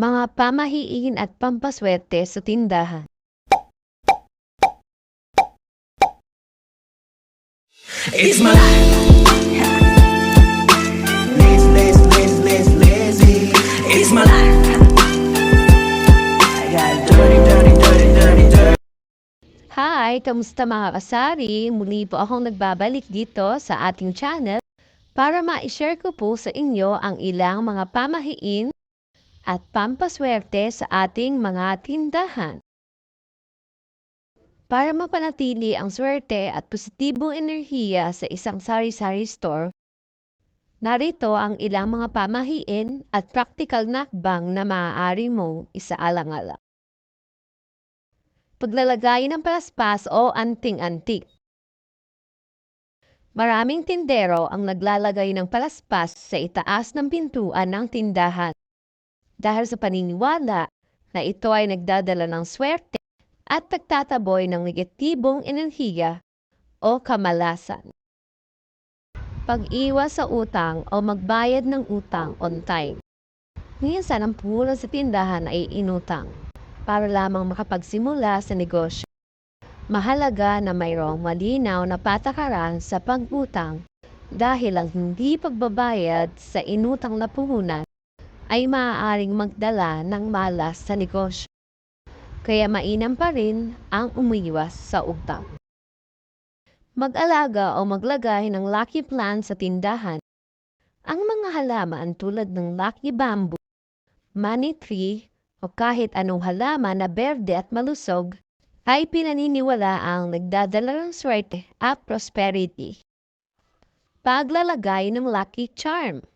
Mga pamahiin at pampaswerte sa tindahan. It's my life. Lazy, lazy, lazy, lazy, lazy. It's my life. I got dirty, dirty, dirty, dirty, dirty. Hi! Kamusta mga kasari? Muli po akong nagbabalik dito sa ating channel para ma-share ko po sa inyo ang ilang mga pamahiin at pampaswerte sa ating mga tindahan. Para mapanatili ang swerte at positibong enerhiya sa isang sari-sari store, narito ang ilang mga pamahiin at practical na hakbang na maaari mong isaalang-alang paglalagay ng palaspas o anting-antik. Maraming tindero ang naglalagay ng palaspas sa itaas ng pintuan ng tindahan dahil sa paniniwala na ito ay nagdadala ng swerte at nagtataboy ng negatibong enerhiya o kamalasan. Pag-iwas sa utang o magbayad ng utang on time. Minsan ang puhunan sa tindahan ay inutang para lamang makapagsimula sa negosyo. Mahalaga na mayroong malinaw na patakaran sa pag-utang dahil ang hindi pagbabayad sa inutang na puhunan ay maaaring magdala ng malas sa negosyo. Kaya mainam pa rin ang umiwas sa utang. Mag-alaga o maglagay ng lucky plant sa tindahan. Ang mga halaman tulad ng lucky bamboo, money tree, o kahit anong halaman na berde at malusog, ay pinaniniwala ang nagdadala ng swerte at prosperity. Paglalagay ng lucky charm.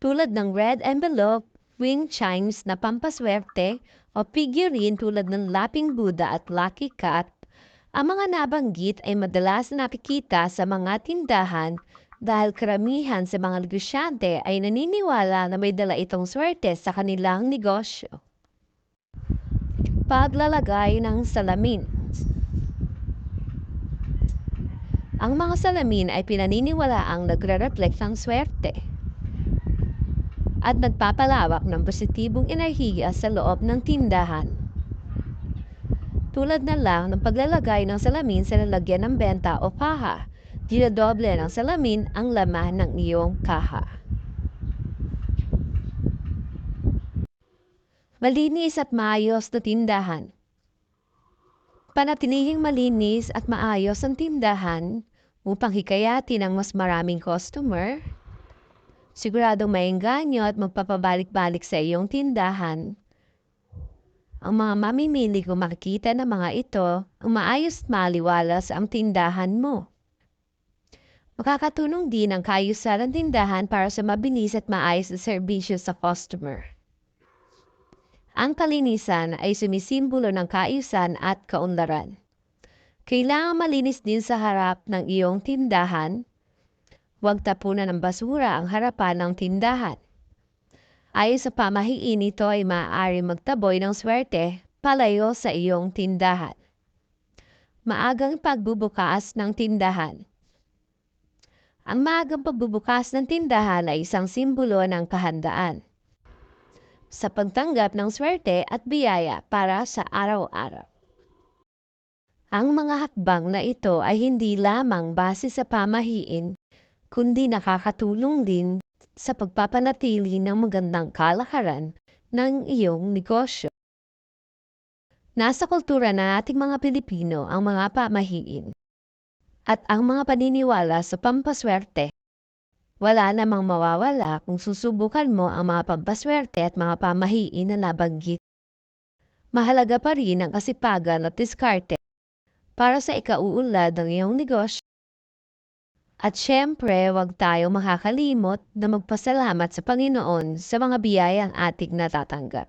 Tulad ng red envelope, wing chimes na pampaswerte, o figurine tulad ng laping Buddha at lucky cat, ang mga nabanggit ay madalas nakikita sa mga tindahan dahil karamihan sa mga negosyante ay naniniwala na may dala itong swerte sa kanilang negosyo. Paglalagay ng salamin Ang mga salamin ay pinaniniwalaang nagre-reflect ng swerte at nagpapalawak ng positibong enerhiya sa loob ng tindahan. Tulad na lang ng paglalagay ng salamin sa lalagyan ng benta o paha dinadoble ng salamin ang laman ng iyong kaha. Malinis at maayos na tindahan. Panatilihing malinis at maayos ang tindahan upang hikayatin ang mas maraming customer. Siguradong maengganyo at magpapabalik-balik sa iyong tindahan. Ang mga mamimili kung makikita ng mga ito ang maayos at maliwalas ang tindahan mo. Makakatulong din ang kaayusan ng tindahan para sa mabilis at maayos na serbisyo sa customer. Ang kalinisan ay sumisimbolo ng kaayusan at kaunlaran. Kailangan malinis din sa harap ng iyong tindahan. Huwag tapunan ng basura ang harapan ng tindahan. Ayon sa pamahiin ito ay maaari magtaboy ng swerte palayo sa iyong tindahan. Maagang pagbubukas ng tindahan. Ang maagang pagbubukas ng tindahan ay isang simbolo ng kahandaan sa pagtanggap ng swerte at biyaya para sa araw-araw. Ang mga hakbang na ito ay hindi lamang base sa pamahiin, kundi nakakatulong din sa pagpapanatili ng magandang kalakaran ng iyong negosyo. Nasa kultura na ating mga Pilipino ang mga pamahiin at ang mga paniniwala sa pampaswerte. Wala namang mawawala kung susubukan mo ang mga pampaswerte at mga pamahiin na nabanggit. Mahalaga pa rin ang kasipagan at diskarte para sa ikauunlad ng iyong negosyo. At syempre, huwag tayo makakalimot na magpasalamat sa Panginoon sa mga biyayang ating natatanggap.